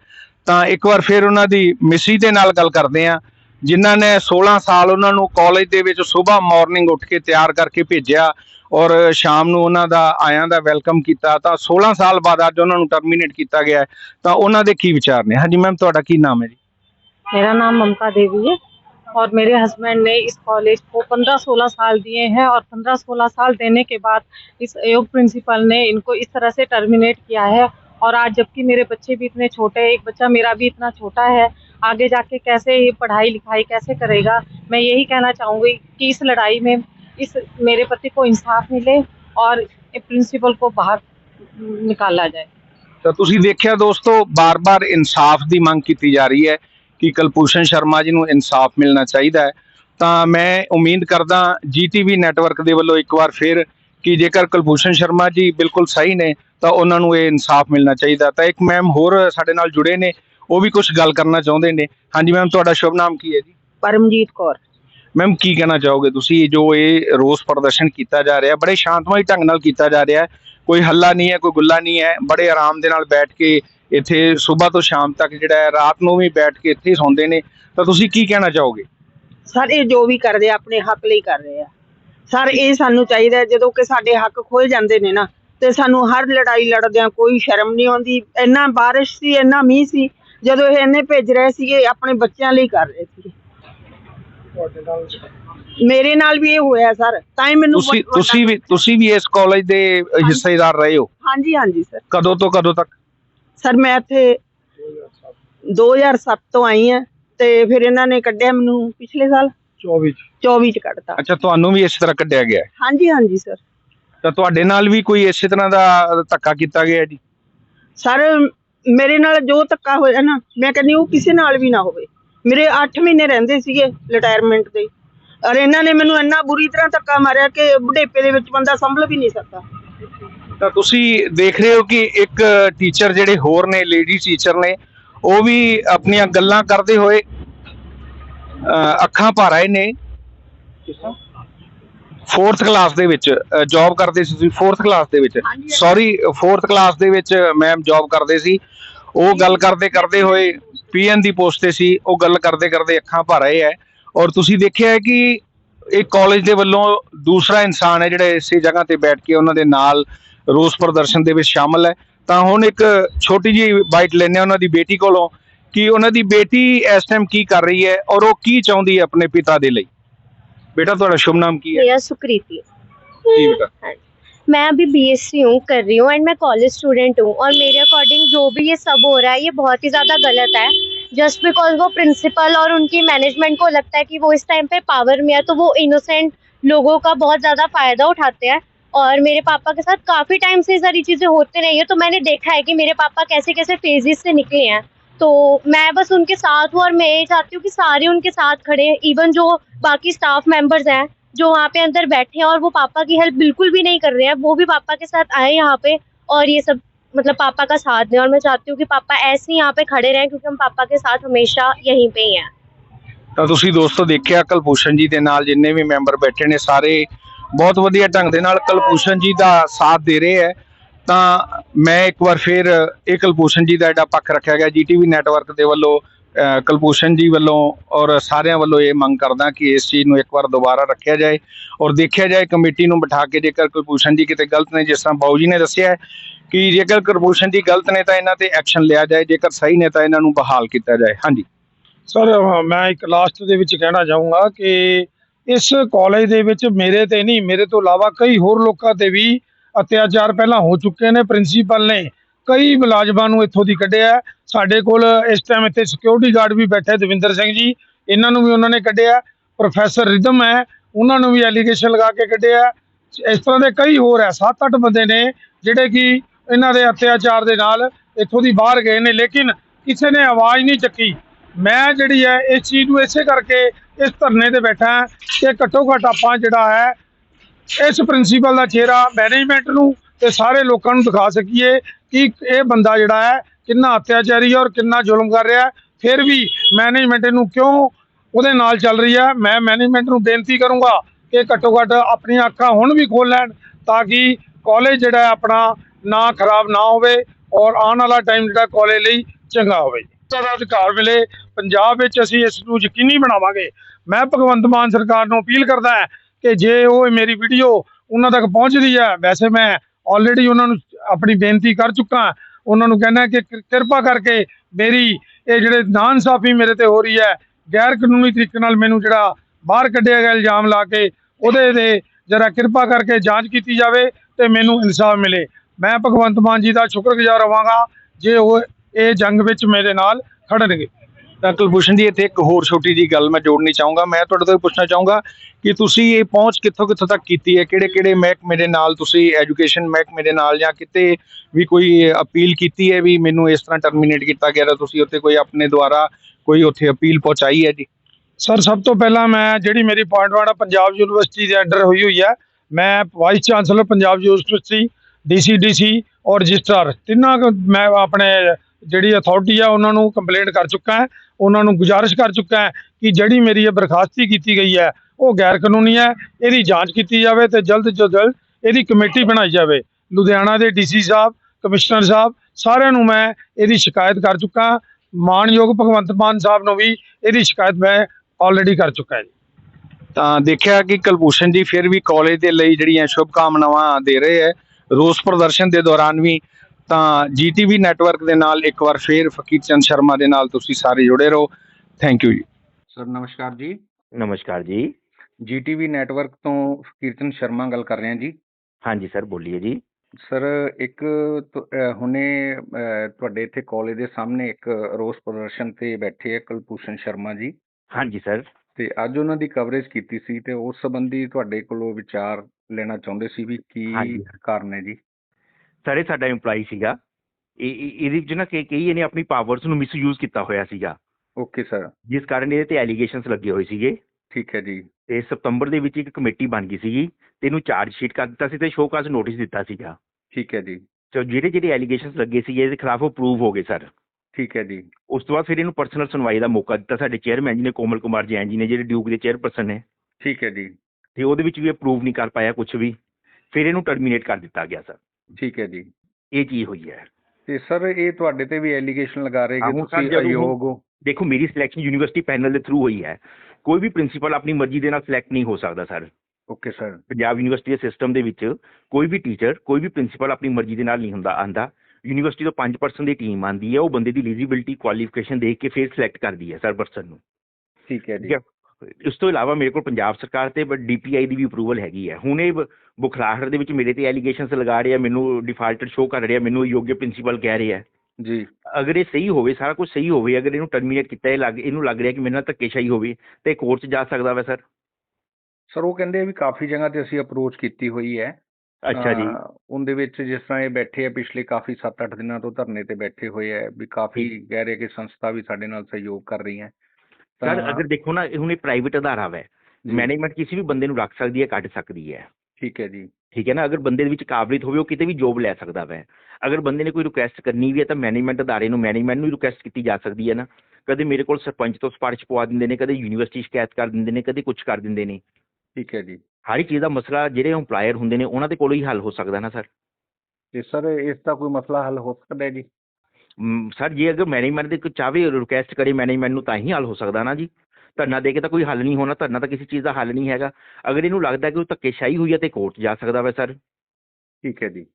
ਤਾਂ ਇੱਕ ਵਾਰ ਫਿਰ ਉਹਨਾਂ ਦੀ ਮਿਸੀ ਦੇ ਨਾਲ ਗੱਲ ਕਰਦੇ ਆ ਜਿਨ੍ਹਾਂ ਨੇ 16 ਸਾਲ ਉਹਨਾਂ ਨੂੰ ਕਾਲਜ ਦੇ ਵਿੱਚ ਸਵੇਰ ਮਾਰਨਿੰਗ ਉੱਠ ਕੇ ਤਿਆਰ ਕਰਕੇ ਭੇਜਿਆ ਔਰ ਸ਼ਾਮ ਨੂੰ ਉਹਨਾਂ ਦਾ ਆਇਆਂ ਦਾ ਵੈਲਕਮ ਕੀਤਾ ਤਾਂ 16 ਸਾਲ ਬਾਅਦ ਅੱਜ ਉਹਨਾਂ ਨੂੰ ਟਰਮੀਨੇਟ ਕੀਤਾ ਗਿਆ ਹੈ ਤਾਂ ਉਹਨਾਂ ਦੇ ਕੀ ਵਿਚਾਰ ਨੇ ਹਾਂਜੀ ਮੈਮ ਤੁਹਾਡਾ ਕੀ ਨਾਮ ਹੈ ਜੀ मेरा नाम ममता देवी है और मेरे हस्बैंड ने इस कॉलेज को 15-16 साल दिए हैं और 15-16 साल देने के बाद इस योग प्रिंसिपल ने इनको इस तरह से टर्मिनेट किया है और आज जबकि मेरे बच्चे भी इतने छोटे हैं एक बच्चा मेरा भी इतना छोटा है आगे जाके कैसे ये पढ़ाई लिखाई कैसे करेगा मैं यही कहना चाहूँगी कि इस लड़ाई में इस मेरे पति को इंसाफ मिले और प्रिंसिपल को बाहर निकाला जाए ਤਾਂ ਤੁਸੀਂ ਦੇਖਿਆ ਦੋਸਤੋ ਬਾਰ-ਬਾਰ ਇਨਸਾਫ ਦੀ ਮੰਗ ਕੀਤੀ ਜਾ ਰਹੀ ਹੈ ਕਿ ਕਲਪੂਸ਼ਨ ਸ਼ਰਮਾ ਜੀ ਨੂੰ ਇਨਸਾਫ ਮਿਲਣਾ ਚਾਹੀਦਾ ਹੈ ਤਾਂ ਮੈਂ ਉਮੀਦ ਕਰਦਾ ਜੀਟੀਵੀ ਨੈਟਵਰਕ ਦੇ ਵੱਲੋਂ ਇੱਕ ਵਾਰ ਫਿਰ ਕਿ ਜੇਕਰ ਕਲਪੂਸ਼ਨ ਸ਼ਰਮਾ ਜੀ ਬਿਲਕੁਲ ਸਹੀ ਨੇ ਤਾਂ ਉਹਨਾਂ ਨੂੰ ਇਹ ਇਨਸਾਫ ਮਿਲਣਾ ਚਾਹੀਦਾ। ਤਾਂ ਇੱਕ ਮੈਮ ਹੋਰ ਸਾਡੇ ਨਾਲ ਜੁੜੇ ਨੇ ਉਹ ਵੀ ਕੁਝ ਗੱਲ ਕਰਨਾ ਚਾਹੁੰਦੇ ਨੇ। ਹਾਂਜੀ ਮੈਮ ਤੁਹਾਡਾ ਸ਼ੁਭ ਨਾਮ ਕੀ ਹੈ ਜੀ? ਪਰਮਜੀਤ ਕੌਰ। ਮੈਮ ਕੀ ਕਹਿਣਾ ਚਾਹੋਗੇ ਤੁਸੀਂ? ਜੋ ਇਹ ਰੋਸ ਪ੍ਰਦਰਸ਼ਨ ਕੀਤਾ ਜਾ ਰਿਹਾ ਬੜੇ ਸ਼ਾਂਤਮਈ ਢੰਗ ਨਾਲ ਕੀਤਾ ਜਾ ਰਿਹਾ ਕੋਈ ਹੱਲਾ ਨਹੀਂ ਹੈ ਕੋਈ ਗੁੱਲਾ ਨਹੀਂ ਹੈ। ਬੜੇ ਆਰਾਮ ਦੇ ਨਾਲ ਬੈਠ ਕੇ ਇੱਥੇ ਸਵੇਰ ਤੋਂ ਸ਼ਾਮ ਤੱਕ ਜਿਹੜਾ ਹੈ ਰਾਤ ਨੂੰ ਵੀ ਬੈਠ ਕੇ ਇੱਥੇ ਸੌਂਦੇ ਨੇ। ਤਾਂ ਤੁਸੀਂ ਕੀ ਕਹਿਣਾ ਚਾਹੋਗੇ? ਸਰ ਇਹ ਜੋ ਵੀ ਕਰਦੇ ਆ ਆਪਣੇ ਹੱਕ ਲਈ ਕਰ ਰਹੇ ਆ। ਸਰ ਇਹ ਸਾਨੂੰ ਚਾਹੀਦਾ ਜਦੋਂ ਕਿ ਸਾਡੇ ਹੱਕ ਖੁੱਲ ਜਾਂਦੇ ਨੇ ਨਾ ਤੇ ਸਾਨੂੰ ਹਰ ਲੜਾਈ ਲੜਦਿਆਂ ਕੋਈ ਸ਼ਰਮ ਨਹੀਂ ਆਉਂਦੀ। ਇੰਨਾ ਬਾਰਿਸ਼ ਸੀ ਇੰਨਾ ਮੀਂਹ ਸੀ ਜਦੋਂ ਇਹ ਇੰਨੇ ਭੇਜ ਰਹੇ ਸੀਗੇ ਆਪਣੇ ਬੱਚਿਆਂ ਲਈ ਕਰ ਰਹੇ ਸੀ ਮੇਰੇ ਨਾਲ ਵੀ ਇਹ ਹੋਇਆ ਸਰ। ਤਾਂ ਹੀ ਮੈਨੂੰ ਤੁਸੀਂ ਵੱਡਾ- ਤੁਸੀਂ ਵੀ ਤੁਸੀਂ ਵੀ ਇਸ ਕਾਲਜ ਦੇ ਹਿੱਸੇਦਾਰ ਰਹੇ ਹੋ? ਹਾਂਜੀ ਹਾਂਜੀ ਸਰ। ਕਦੋਂ ਤੋਂ ਕਦੋਂ ਤੱਕ? ਸਰ ਮੈਂ ਇੱਥੇ 2007 ਤੋਂ ਆਈ ਹਾਂ ਤੇ ਫਿਰ ਇਹਨਾਂ ਨੇ ਕੱਢਿਆ ਮੈਨੂੰ ਪਿਛਲੇ ਸਾਲ। 24 ਚ। 24 ਚ ਕੱਢਤਾ। ਅੱਛਾ ਤੁਹਾਨੂੰ ਵੀ ਇਸੇ ਤਰ੍ਹਾਂ ਕੱਢਿਆ ਗਿਆ ਹੈ? ਹਾਂਜੀ ਹਾਂਜੀ ਸਰ। ਤਾਂ ਤੁਹਾਡੇ ਨਾਲ ਵੀ ਕੋਈ ਇਸੇ ਤਰ੍ਹਾਂ ਦਾ ਧੱਕਾ ਕੀਤਾ ਗਿਆ ਜੀ? ਸਰ ਮੇਰੇ ਨਾਲ ਜੋ ਧੱਕਾ ਹੋਇਆ ਨਾ ਮੈਂ ਕਹਿੰਦੀ ਉਹ ਕਿਸੇ ਨਾਲ ਵੀ ਨਾ ਹੋਵੇ। ਮੇਰੇ 8 ਮਹੀਨੇ ਰਹਿੰਦੇ ਸੀਗੇ ਰਿਟਾਇਰਮੈਂਟ ਦੇ। ਔਰ ਇਹਨਾਂ ਨੇ ਮੈਨੂੰ ਇੰਨਾ ਬੁਰੀ ਤਰ੍ਹਾਂ ਧੱਕਾ ਮਾਰਿਆ ਕਿ ਬੁਢੇਪੇ ਦੇ ਵਿੱਚ ਬੰਦਾ ਸੰਭਲ ਵੀ ਨਹੀਂ ਸਕਦਾ। ਤਾਂ ਤੁਸੀਂ ਦੇਖ ਰਹੇ ਹੋ ਕਿ ਇੱਕ ਟੀਚਰ ਜਿਹੜੇ ਹੋਰ ਨੇ ਲੇਡੀ ਟੀਚਰ ਨੇ ਉਹ ਵੀ ਆਪਣੀਆਂ ਗੱਲਾਂ ਕਰਦੇ ਹੋਏ ਅੱਖਾਂ ਭਰ ਆਏ ਨੇ। 4th ਕਲਾਸ ਦੇ ਵਿੱਚ ਜੌਬ ਕਰਦੇ ਸੀ ਤੁਸੀਂ 4th ਕਲਾਸ ਦੇ ਵਿੱਚ। ਸੌਰੀ 4th ਕਲਾਸ ਦੇ ਵਿੱਚ ਮੈਮ ਜੌਬ ਕਰਦੇ ਸੀ। ਉਹ ਗੱਲ ਕਰਦੇ ਕਰਦੇ ਹੋਏ ਪੀਐਨ ਦੀ ਪੋਸਟ ਤੇ ਸੀ। ਉਹ ਗੱਲ ਕਰਦੇ ਕਰਦੇ ਅੱਖਾਂ ਭਰ ਆਏ ਹੈ ਔਰ ਤੁਸੀਂ ਦੇਖਿਆ ਹੈ ਕਿ ਇਹ ਕਾਲਜ ਦੇ ਵੱਲੋਂ ਦੂਸਰਾ ਇਨਸਾਨ ਹੈ ਜਿਹੜਾ ਇਸੇ ਜਗ੍ਹਾ ਤੇ ਬੈਠ ਕੇ ਉਹਨਾਂ ਦੇ ਨਾਲ ਰੋਸ ਪ੍ਰਦਰਸ਼ਨ ਦੇ ਵਿੱਚ ਸ਼ਾਮਲ ਹੈ। ਤਾਂ ਹੁਣ ਇੱਕ ਛੋਟੀ ਜਿਹੀ ਬਾਈਟ ਲੈਣੇ ਉਹਨਾਂ ਦੀ ਬੇਟੀ ਕੋਲੋਂ ਕਿ ਉਹਨਾਂ ਦੀ ਬੇਟੀ ਇਸ ਟਾਈਮ ਕੀ ਕਰ ਰਹੀ ਹੈ ਔਰ ਉਹ ਕੀ ਚਾਹੁੰਦੀ ਹੈ ਆਪਣੇ ਪਿਤਾ ਦੇ ਲਈ? ਬੇਟਾ ਤੁਹਾਡਾ ਸ਼ੁਭ ਨਾਮ ਕੀ ਹੈ मेरा सुकृति ਜੀ ਬੇਟਾ मैं अभी बीएससी हूँ कर रही हूँ एंड मैं कॉलेज स्टूडेंट हूँ और मेरे अकॉर्डिंग जो भी ये सब हो रहा है ये बहुत ही ज़्यादा गलत है जस्ट बिकॉज वो प्रिंसिपल और उनकी मैनेजमेंट को लगता है कि वो इस टाइम पे पावर में है तो वो इनोसेंट लोगों का बहुत ज़्यादा फ़ायदा उठाते हैं और मेरे पापा के साथ काफ़ी टाइम से ये सारी चीज़ें होती रही है तो मैंने देखा है कि मेरे पापा कैसे कैसे फेजेस से निकले हैं तो मैं बस उनके साथ हूँ और मैं ये चाहती हूँ कि सारे उनके साथ खड़े हैं इवन जो बाकी स्टाफ मेंबर्स हैं जो वहाँ पे अंदर बैठे हैं और वो पापा की हेल्प बिल्कुल भी नहीं कर रहे हैं वो भी पापा के साथ आए यहाँ पे और ये सब मतलब पापा का साथ दें और मैं चाहती हूँ कि पापा ऐसे ही यहाँ पे खड़े रहें क्योंकि हम पापा के साथ हमेशा यहीं पे ही हैं ਤਾਂ ਤੁਸੀਂ ਦੋਸਤੋ ਦੇਖਿਆ ਕਲਭੂਸ਼ਣ ਜੀ ਦੇ ਨਾਲ ਜਿੰਨੇ ਵੀ ਮੈਂਬਰ ਬੈਠੇ ਨੇ ਸਾਰੇ ਬਹੁਤ ਵਧੀਆ ਢੰਗ ਦੇ ਨਾਲ ਕਲਭੂਸ਼ਣ ਜੀ ਦਾ ਸਾਥ ਦੇ ਰਹੇ ਹੈ ਤਾਂ ਮੈਂ ਇੱਕ ਵਾਰ ਫਿਰ ਇਹ ਕਲਭੂਸ਼ਣ ਜੀ ਦਾ ਜਿਹੜਾ ਪੱਖ ਰੱਖਿਆ ਗਿਆ। ਜੀਟੀਵੀ ਨੈਟਵਰਕ ਦੇ ਵੱਲੋਂ ਅਹ, ਜੀ ਵੱਲੋਂ ਔਰ ਸਾਰਿਆਂ ਵੱਲੋਂ ਇਹ ਮੰਗ ਕਰਦਾ ਕਿ ਇਸ ਚੀਜ਼ ਨੂੰ ਇੱਕ ਵਾਰ ਦੁਬਾਰਾ ਰੱਖਿਆ ਜਾਏ ਔਰ ਦੇਖਿਆ ਜਾਏ ਕਮੇਟੀ ਨੂੰ ਬਿਠਾ ਕੇ ਜੇਕਰ ਕਲਭੂਸ਼ਣ ਜੀ ਕਿਤੇ ਗਲਤ ਨੇ ਜਿਸ ਤਰ੍ਹਾਂ ਬਾਊ ਜੀ ਨੇ ਦੱਸਿਆ ਕਿ ਜੇਕਰ ਕਲਭੂਸ਼ਣ ਜੀ ਗਲਤ ਨੇ ਤਾਂ ਇਹਨਾਂ ਤੇ ਐਕਸ਼ਨ ਲਿਆ ਜਾਏ ਜੇਕਰ ਸਹੀ ਨੇ ਤਾਂ ਇਹਨਾਂ ਨੂੰ ਬਹਾਲ ਕੀਤਾ ਜਾਏ। ਹਾਂਜੀ। ਸਰ ਮੈਂ ਇੱਕ ਲਾਸਟ ਦੇ ਵਿੱਚ ਕਹਿਣਾ ਚਾਹੂੰਗਾ ਕਿ ਇਸ ਕਾਲਜ ਦੇ ਵਿੱਚ ਮੇਰੇ ਤੇ ਨਹੀਂ ਮੇਰੇ ਤੋਂ ਇਲਾਵਾ ਕਈ ਹੋਰ ਲੋਕਾਂ ਤੇ ਵੀ ਅਤਿਆਚਾਰ ਪਹਿਲਾਂ ਹੋ ਚੁੱਕੇ ਨੇ, ਪ੍ਰਿੰਸੀਪਲ ਨੇ ਕਈ ਮੁਲਾਜ਼ਮਾਂ ਨੂੰ ਇੱਥੋਂ ਦੀ ਕੱਢਿਆ। ਸਾਡੇ ਕੋਲ ਇਸ ਟਾਈਮ ਇੱਥੇ ਸਿਕਿਉਰਿਟੀ ਗਾਰਡ ਵੀ ਬੈਠੇ, ਦਵਿੰਦਰ ਸਿੰਘ ਜੀ, ਇਹਨਾਂ ਨੂੰ ਵੀ ਉਹਨਾਂ ਨੇ ਕੱਢਿਆ। ਪ੍ਰੋਫੈਸਰ ਰਿਦਮ ਹੈ, ਉਹਨਾਂ ਨੂੰ ਵੀ ਐਲੀਗੇਸ਼ਨ ਲਗਾ ਕੇ ਕੱਢਿਆ। ਇਸ ਤਰ੍ਹਾਂ ਦੇ ਕਈ ਹੋਰ ਹੈ 7-8 ਬੰਦੇ ਨੇ ਜਿਹੜੇ ਕਿ ਇਹਨਾਂ ਦੇ ਅਤਿਆਚਾਰ ਦੇ ਨਾਲ ਇੱਥੋਂ ਦੀ ਬਾਹਰ ਗਏ ਨੇ, ਲੇਕਿਨ ਕਿਸੇ ਨੇ ਆਵਾਜ਼ ਨਹੀਂ ਚੱਕੀ। ਮੈਂ ਜਿਹੜੀ ਹੈ, ਇਸ ਚੀਜ਼ ਨੂੰ ਇਸੇ ਕਰਕੇ ਇਸ ਧਰਨੇ ਤੇ ਬੈਠਾ ਕਿ ਘੱਟੋ ਘੱਟ ਆਪਾਂ ਜਿਹੜਾ ਹੈ ਇਸ ਪ੍ਰਿੰਸੀਪਲ ਦਾ ਚਿਹਰਾ ਮੈਨੇਜਮੈਂਟ ਨੂੰ ਤੇ ਸਾਰੇ ਲੋਕਾਂ ਨੂੰ ਦਿਖਾ ਸਕੀਏ ਕਿ ਇਹ ਬੰਦਾ ਜਿਹੜਾ ਹੈ ਕਿੰਨਾ ਅਤਿਆਚਾਰੀ ਹੈ ਔਰ ਕਿੰਨਾ ਜ਼ੁਲਮ ਕਰ ਰਿਹਾ ਹੈ। ਫਿਰ ਵੀ ਮੈਨੇਜਮੈਂਟ ਨੂੰ ਕਿਉਂ ਉਹਦੇ ਨਾਲ ਚੱਲ ਰਹੀ ਹੈ? ਮੈਂ ਮੈਨੇਜਮੈਂਟ ਨੂੰ ਬੇਨਤੀ ਕਰੂੰਗਾ ਕਿ ਘੱਟੋ ਘੱਟ ਆਪਣੀਆਂ ਅੱਖਾਂ ਹੁਣ ਵੀ ਖੋਲ ਲੈਣ ਤਾਂ ਕਿ ਕਾਲਜ ਜਿਹੜਾ ਆਪਣਾ ਨਾ ਖਰਾਬ ਨਾ ਹੋਵੇ ਔਰ ਆਉਣ ਵਾਲਾ ਟਾਈਮ ਜਿਹੜਾ ਕਾਲਜ ਲਈ ਚੰਗਾ ਹੋਵੇ। ਦਾ ਅਧਿਕਾਰ ਮਿਲੇ। ਪੰਜਾਬ ਵਿੱਚ ਅਸੀਂ ਇਸ ਨੂੰ ਯਕੀਨੀ ਬਣਾਵਾਂਗੇ। ਮੈਂ ਭਗਵੰਤ ਮਾਨ ਸਰਕਾਰ ਨੂੰ ਅਪੀਲ ਕਰਦਾ ਹਾਂ ਕਿ ਜੇ ਉਹ ਮੇਰੀ ਵੀਡੀਓ ਉਹਨਾਂ ਤੱਕ ਪਹੁੰਚਦੀ ਹੈ ਵੈਸੇ ਮੈਂ ਆਲਰੇਡੀ ਉਹਨਾਂ ਨੂੰ ਆਪਣੀ ਬੇਨਤੀ ਕਰ ਚੁੱਕਾ ਉਹਨਾਂ ਨੂੰ ਕਹਿੰਦਾ ਕਿ ਕਿਰ- ਕਿਰਪਾ ਕਰਕੇ ਮੇਰੀ ਇਹ ਜਿਹੜੇ ਨਾਇਨਸਾਫੀ ਮੇਰੇ ਤੇ ਹੋ ਰਹੀ ਹੈ, ਗੈਰ ਕਾਨੂੰਨੀ ਤਰੀਕੇ ਨਾਲ ਮੈਨੂੰ ਜਿਹੜਾ ਬਾਹਰ ਕੱਢਿਆ ਗਿਆ ਇਲਜ਼ਾਮ ਲਾ ਕੇ, ਉਹਦੇ ਤੇ ਜਰਾ ਕਿਰਪਾ ਕਰਕੇ ਜਾਂਚ ਕੀਤੀ ਜਾਵੇ ਤੇ ਮੈਨੂੰ ਇਨਸਾਫ ਮਿਲੇ। ਮੈਂ ਭਗਵੰਤ ਮਾਨ ਜੀ ਦਾ ਸ਼ੁਕਰਗੁਜ਼ਾਰ ਰਵਾਂਗਾ, ਜੇ ਉਹ ਇਹ ਜੰਗ ਵਿੱਚ ਮੇਰੇ ਨਾਲ ਖੜਨਗੇ। ਤਾਂ ਕੁਲਭੂਸ਼ਣ ਜੀ, ਇੱਥੇ ਇੱਕ ਹੋਰ ਛੋਟੀ ਜੀ ਗੱਲ ਮੈਂ ਜੋੜਨੀ ਚਾਹੂੰਗਾ। ਮੈਂ ਤੁਹਾਡੇ ਤੋਂ ਪੁੱਛਣਾ ਚਾਹੂੰਗਾ ਕਿ ਤੁਸੀਂ ਇਹ ਪਹੁੰਚ ਕਿੱਥੋਂ ਕਿੱਥੋਂ ਤੱਕ ਕੀਤੀ ਹੈ? ਕਿਹੜੇ ਕਿਹੜੇ ਮਹਿਕਮੇ ਦੇ ਨਾਲ ਤੁਸੀਂ ਐਜੂਕੇਸ਼ਨ ਮਹਿਕਮੇ ਦੇ ਨਾਲ ਜਾਂ ਕਿਤੇ ਵੀ ਕੋਈ ਅਪੀਲ ਕੀਤੀ ਹੈ ਵੀ ਮੈਨੂੰ ਇਸ ਤਰ੍ਹਾਂ ਟਰਮੀਨੇਟ ਕੀਤਾ ਗਿਆ ਤਾਂ ਤੁਸੀਂ ਉੱਥੇ ਕੋਈ ਆਪਣੇ ਦੁਆਰਾ ਕੋਈ ਉੱਥੇ ਅਪੀਲ ਪਹੁੰਚਾਈ ਹੈ ਜੀ? ਸਰ ਸਭ ਤੋਂ ਪਹਿਲਾਂ ਮੈਂ ਜਿਹੜੀ ਮੇਰੀ ਅਪਾਇੰਟਮੈਂਟ ਆ ਪੰਜਾਬ ਯੂਨੀਵਰਸਿਟੀ ਦੇ ਅੰਡਰ ਹੋਈ ਹੋਈ ਹੈ, ਮੈਂ vice chancellor Punjab university DC DC ਔਰ ਰਜਿਸਟਰਾਰ। ਤਿੰਨਾਂ ਮੈਂ ਆਪਣੇ ਜਿਹੜੀ ਅਥਾਰਟੀ ਆ, ਉਹਨਾਂ ਨੂੰ ਕੰਪਲੇਂਟ ਕਰ ਚੁੱਕਾ ਹੈ, ਉਹਨਾਂ ਨੂੰ ਗੁਜ਼ਾਰਿਸ਼ ਕਰ ਚੁੱਕਾ ਹੈ ਕਿ ਜਿਹੜੀ ਮੇਰੀ ਇਹ ਬਰਖਾਸਤੀ ਕੀਤੀ ਗਈ ਹੈ, ਉਹ ਗੈਰ ਕਾਨੂੰਨੀ ਹੈ, ਇਹਦੀ ਜਾਂਚ ਕੀਤੀ ਜਾਵੇ ਤੇ ਜਲਦ ਤੋਂ ਜਲਦ ਇਹਦੀ ਕਮੇਟੀ ਬਣਾਈ ਜਾਵੇ ਲੁਧਿਆਣਾ ਦੇ ਡੀਸੀ ਸਾਹਿਬ, ਕਮਿਸ਼ਨਰ ਸਾਹਿਬ, ਸਾਰਿਆਂ ਨੂੰ ਮੈਂ ਇਹਦੀ ਸ਼ਿਕਾਇਤ ਕਰ ਚੁੱਕਾ ਹਾਂ। ਮਾਣਯੋਗ ਭਗਵੰਤ ਮਾਨ ਸਾਹਿਬ ਨੂੰ ਵੀ ਇਹਦੀ ਸ਼ਿਕਾਇਤ ਮੈਂ ਆਲਰੇਡੀ ਕਰ ਚੁੱਕਾ ਜੀ ਤਾਂ ਦੇਖਿਆ ਕਿ ਕੁਲਭੂਸ਼ਣ ਜੀ ਫਿਰ ਵੀ ਕਾਲਜ ਦੇ ਲਈ ਜਿਹੜੀਆਂ ਸ਼ੁਭ ਕਾਮਨਾਵਾਂ ਦੇ ਰਹੇ ਹੈ, ਰੋਸ ਪ੍ਰਦਰਸ਼ਨ ਦੇ ਦੌਰਾਨ ਵੀ ਤਾਂ ਜੀਟੀਵੀ ਨੈਟਵਰਕ ਦੇ ਨਾਲ ਇੱਕ ਵਾਰ ਫੇਰ ਫਕੀਰ ਚੰਦ ਸ਼ਰਮਾ ਦੇ ਨਾਲ ਤੁਸੀਂ ਸਾਰੇ ਜੁੜੇ ਰਹੋ। ਥੈਂਕ ਯੂ ਜੀ। ਸਰ ਨਮਸਕਾਰ ਜੀ। ਨਮਸਕਾਰ ਜੀ। ਜੀਟੀਵੀ ਨੈਟਵਰਕ ਤੋਂ ਫਕੀਰ ਚੰਦ ਸ਼ਰਮਾ ਗੱਲ ਕਰ ਰਹੇ ਹਾਂ ਜੀ। ਹਾਂਜੀ ਸਰ ਬੋਲੀਏ ਜੀ। ਸਰ ਇੱਕ ਹੁਣੇ ਤੁਹਾਡੇ ਇੱਥੇ ਕਾਲਜ ਦੇ ਸਾਹਮਣੇ ਇੱਕ ਰੋਸ ਪ੍ਰਦਰਸ਼ਨ ਤੇ ਬੈਠੇ ਹੈ ਕੁਲਭੂਸ਼ਣ ਸ਼ਰਮਾ ਜੀ। ਹਾਂਜੀ ਸਰ। ਤੇ ਅੱਜ ਉਹਨਾਂ ਦੀ ਕਵਰੇਜ ਕੀਤੀ ਸੀ ਤੇ ਉਸ ਸੰਬੰਧੀ ਤੁਹਾਡੇ ਕੋਲੋਂ ਵਿਚਾਰ ਲੈਣਾ ਚਾਹੁੰਦੇ ਸੀ ਵੀ ਕੀ। ਕਾਰਨ ਹੈ ਜੀ? ਸਰ ਇਹ ਸਾਡਾ EMPLOYE ਸੀਗਾ। ਇਹ ਇਹ- ਇਹਦੇ ਵਿੱਚ ਨਾ ਕਿ ਕਈ ਇਹਨੇ ਆਪਣੀ ਪਾਵਰਸ ਨੂੰ ਮਿਸਯੂਜ਼ ਕੀਤਾ ਹੋਇਆ ਸੀਗਾ। ਓਕੇ ਸਰ ਜਿਸ ਕਾਰਨ ਇਹਦੇ ਤੇ ਐਲੀਗੇਸ਼ਨਸ ਲੱਗੇ ਹੋਏ ਸੀਗੇ। ਠੀਕ ਹੈ ਜੀ। ਤੇ ਸਤੰਬਰ ਦੇ ਵਿੱਚ ਇੱਕ ਕਮੇਟੀ ਬਣ ਗਈ ਸੀਗੀ ਤੇ ਇਹਨੂੰ ਚਾਰਜ ਸ਼ੀਟ ਕਰ ਦਿੱਤਾ ਸੀ ਤੇ ਸ਼ੋਅ ਕਾਜ਼ ਨੋਟਿਸ ਦਿੱਤਾ ਸੀਗਾ। ਠੀਕ ਹੈ ਜੀ। ਸੋ ਜਿਹੜੇ ਜਿਹੜੇ ਐਲੀਗੇਸ਼ਨਸ ਲੱਗੇ ਸੀਗੇ ਇਹਦੇ ਖਿਲਾਫ ਉਹ ਪ੍ਰੂਵ ਹੋ ਗਏ ਸਰ ਠੀਕ ਹੈ ਜੀ। ਉਸ ਤੋਂ ਬਾਅਦ ਫਿਰ ਇਹਨੂੰ ਪਰਸਨਲ ਸੁਣਵਾਈ ਦਾ ਮੌਕਾ ਦਿੱਤਾ। ਸਾਡੇ ਚੇਅਰਮੈਨ ਜੀ ਨੇ ਕੋਮਲ ਕੁਮਾਰ ਜੈਨ ਜੀ ਨੇ ਜਿਹੜੇ ਡਿਊਕ ਦੇ ਚੇਅਰਪਰਸਨ ਨੇ। ਠੀਕ ਹੈ ਜੀ। ਤੇ ਉਹਦੇ ਵਿੱਚ ਵੀ ਇਹ ਪ੍ਰੂਵ ਨਹੀਂ ਕਰ ਪਾਇਆ ਕੁਝ ਵੀ। ਫਿਰ ਇਹਨੂੰ ਟਰਮੀਨੇਟ ਕਰ ਦਿੱਤਾ ਗਿਆ ਸਰ ਠੀਕ ਹੈ ਜੀ। ਇਹ ਚੀਜ਼ ਹੋਈ ਹੈ। ਤੇ ਸਰ ਇਹ ਤੁਹਾਡੇ ਤੇ ਵੀ ਐਲੀਗੇਸ਼ਨ ਲਗਾ ਰਹੇ ਕਿ ਤੁਸੀਂ ਅਯੋਗ ਹੋ? ਦੇਖੋ ਮੇਰੀ ਸਿਲੈਕਸ਼ਨ ਯੂਨੀਵਰਸਿਟੀ ਪੈਨਲ ਦੇ ਥਰੂ ਹੋਈ ਹੈ। ਕੋਈ ਵੀ ਪ੍ਰਿੰਸੀਪਲ ਆਪਣੀ ਮਰਜ਼ੀ ਦੇ ਨਾਲ ਸਿਲੈਕਟ ਨਹੀਂ ਹੋ ਸਕਦਾ sir. Okay sir Punjab university ਦੇ ਸਿਸਟਮ ਦੇ ਵਿੱਚ ਕੋਈ ਵੀ ਟੀਚਰ ਕੋਈ ਵੀ ਪ੍ਰਿੰਸੀਪਲ ਆਪਣੀ ਮਰਜ਼ੀ ਦੇ ਨਾਲ ਨਹੀਂ ਹੁੰਦਾ ਆਂਦਾ। ਯੂਨੀਵਰਸਿਟੀ ਤੋਂ 5% ਦੀ ਟੀਮ ਆਂਦੀ ਹੈ ਉਹ ਬੰਦੇ ਦੀ ਐਲੀਜੀਬਿਲਟੀ ਕੁਆਲੀਫਿਕੇਸ਼ਨ ਦੇਖ ਕੇ ਫਿਰ ਸਿਲੈਕਟ ਕਰਦੀ ਹੈ ਸਰ ਪਰਸਨ ਨੂੰ। ਠੀਕ ਹੈ ਜੀ। ਇਸ ਤੋਂ ਇਲਾਵਾ ਮੇਰੇ ਕੋਲ ਪੰਜਾਬ ਸਰਕਾਰ ਤੇ ਡੀਪੀਆਈ ਦੀ ਵੀ ਅਪਰੂਵਲ ਹੈਗੀ ਹੈ। ਹੁਣ ਇਹ ਬੁਖਲਾਹਟ ਦੇ ਵਿੱਚ ਮੇਰੇ ਤੇ ਐਲੀਗੇਸ਼ਨਸ ਲਗਾ ਰਹੇ ਆ ਮੈਨੂੰ ਡਿਫਾਲਟਡ ਸ਼ੋਅ ਕਰ ਰਿਹਾ ਮੈਨੂੰ ਯੋਗਯ ਪ੍ਰਿੰਸੀਪਲ ਕਹਿ ਰਹੇ ਆ। ਜੀ। ਅਗਰ ਇਹ ਸਹੀ ਹੋਵੇ ਸਾਰਾ ਕੁਝ ਸਹੀ ਹੋਵੇ ਅਗਰ ਇਹਨੂੰ ਟਰਮੀਨੇਟ ਕੀਤਾ ਇਹ ਲੱਗ ਇਹਨੂੰ ਲੱਗ ਰਿਹਾ ਕਿ ਮੇਰੇ ਨਾਲ ਧੱਕੇਸ਼ਾਹੀ ਹੋਵੇ ਤੇ ਕੋਰਟ 'ਚ ਜਾ ਸਕਦਾ ਵਾ ਸਰ। ਸਰ ਉਹ ਕਹਿੰਦੇ ਆ ਵੀ ਕਾਫੀ ਜਗ੍ਹਾ ਤੇ ਅਸੀਂ ਅਪਰੋਚ ਕੀਤੀ ਹੋਈ ਹੈ। ਅੱਛਾ ਜੀ। ਉਹਦੇ ਵਿੱਚ ਜਿਸ ਤਰ੍ਹਾਂ ਇਹ ਬੈਠੇ ਆ ਪਿਛਲੇ ਕਾਫੀ 7-8 ਦਿਨਾਂ ਤੋਂ ਧਰਨੇ ਤੇ ਬੈਠੇ ਹੋਏ ਆ ਵੀ ਕਾਫੀ ਕਹਿ ਰਹੇ ਕਿ ਸੰਸਥਾ ਵੀ ਸਾਡੇ ਨਾਲ ਸਹਿਯੋਗ ਕਰ ਰਹੀ ਹੈ ਸਰ ਅਗਰ ਦੇਖੋ ਨਾ ਇਹ ਹੁਣ ਇਹ ਪ੍ਰਾਈਵੇਟ ਅਦਾਰਾ ਵਾ। ਜੀ, ਮੈਨੇਜਮੈਂਟ ਕਿਸੇ ਵੀ ਬੰਦੇ ਨੂੰ ਰੱਖ ਸਕਦੀ ਹੈ ਕੱਢ ਸਕਦੀ ਹੈ। ਠੀਕ ਹੈ ਜੀ। ਠੀਕ ਹੈ ਨਾ ਅਗਰ ਬੰਦੇ ਦੇ ਵਿੱਚ ਕਾਬਲੀਅਤ ਹੋਵੇ ਉਹ ਕਿਤੇ ਵੀ ਜੋਬ ਲੈ ਸਕਦਾ ਵੈ। ਅਗਰ ਬੰਦੇ ਨੇ ਕੋਈ ਰਿਕੁਐਸਟ ਕਰਨੀ ਵੀ ਹੈ ਤਾਂ ਮੈਨੇਜਮੈਂਟ ਅਦਾਰੇ ਨੂੰ ਮੈਨੇਜਮੈਂਟ ਨੂੰ ਰਿਕੁਐਸਟ ਕੀਤੀ ਜਾ ਸਕਦੀ ਹੈ ਨਾ। ਕਦੇ ਮੇਰੇ ਕੋਲ ਸਰਪੰਚ ਤੋਂ ਸਿਫਾਰਿਸ਼ ਪਵਾ ਦਿੰਦੇ ਨੇ ਕਦੇ ਯੂਨੀਵਰਸਿਟੀ ਸ਼ਿਕਾਇਤ ਕਰ ਦਿੰਦੇ ਨੇ ਕਦੇ ਕੁਝ ਕਰ ਦਿੰਦੇ ਨੇ। ਠੀਕ ਹੈ ਜੀ। ਹਰ ਇੱਕ ਚੀਜ਼ ਦਾ ਮਸਲਾ ਜਿਹੜੇ EMPLOYER ਹੁੰਦੇ ਨੇ ਉਹਨਾਂ ਦੇ ਕੋਲੋਂ ਹੀ ਹੱਲ ਹੋ ਸਕਦਾ ਨਾ ਸਰ। ਤੇ ਸਰ ਇਸ ਦਾ ਕੋਈ ਮਸਲਾ ਹੱਲ ਹੋ ਸਕਦਾ ਹੈ ਜੀ? ਸਰ, ਜੇ ਅਗਰ ਮੈਨੇਜਮੈਂਟ ਦੇ ਕੋਈ ਚਾਹਵੇ ਰਿਕੁਐਸਟ ਕਰੇ ਮੈਨੇਜਮੈਂਟ ਨੂੰ ਤਾਂ ਹੀ ਹੱਲ ਹੋ ਸਕਦਾ ਨਾ ਜੀ। ਧਰਨਾ ਦੇ ਕੇ ਤਾਂ ਕੋਈ ਹੱਲ ਨਹੀਂ ਹੋਣਾ, ਧਰਨਾ ਤਾਂ ਕਿਸੇ ਚੀਜ਼ ਦਾ ਹੱਲ ਨਹੀਂ ਹੈਗਾ। ਅਗਰ ਇਹਨੂੰ ਲੱਗਦਾ ਕਿ ਉਹ ਧੱਕੇਸ਼ਾਹੀ ਹੋਈ ਹੈ ਤਾਂ ਕੋਰਟ ਜਾ ਸਕਦਾ ਵੈ, ਸਰ। ਠੀਕ ਹੈ ਜੀ।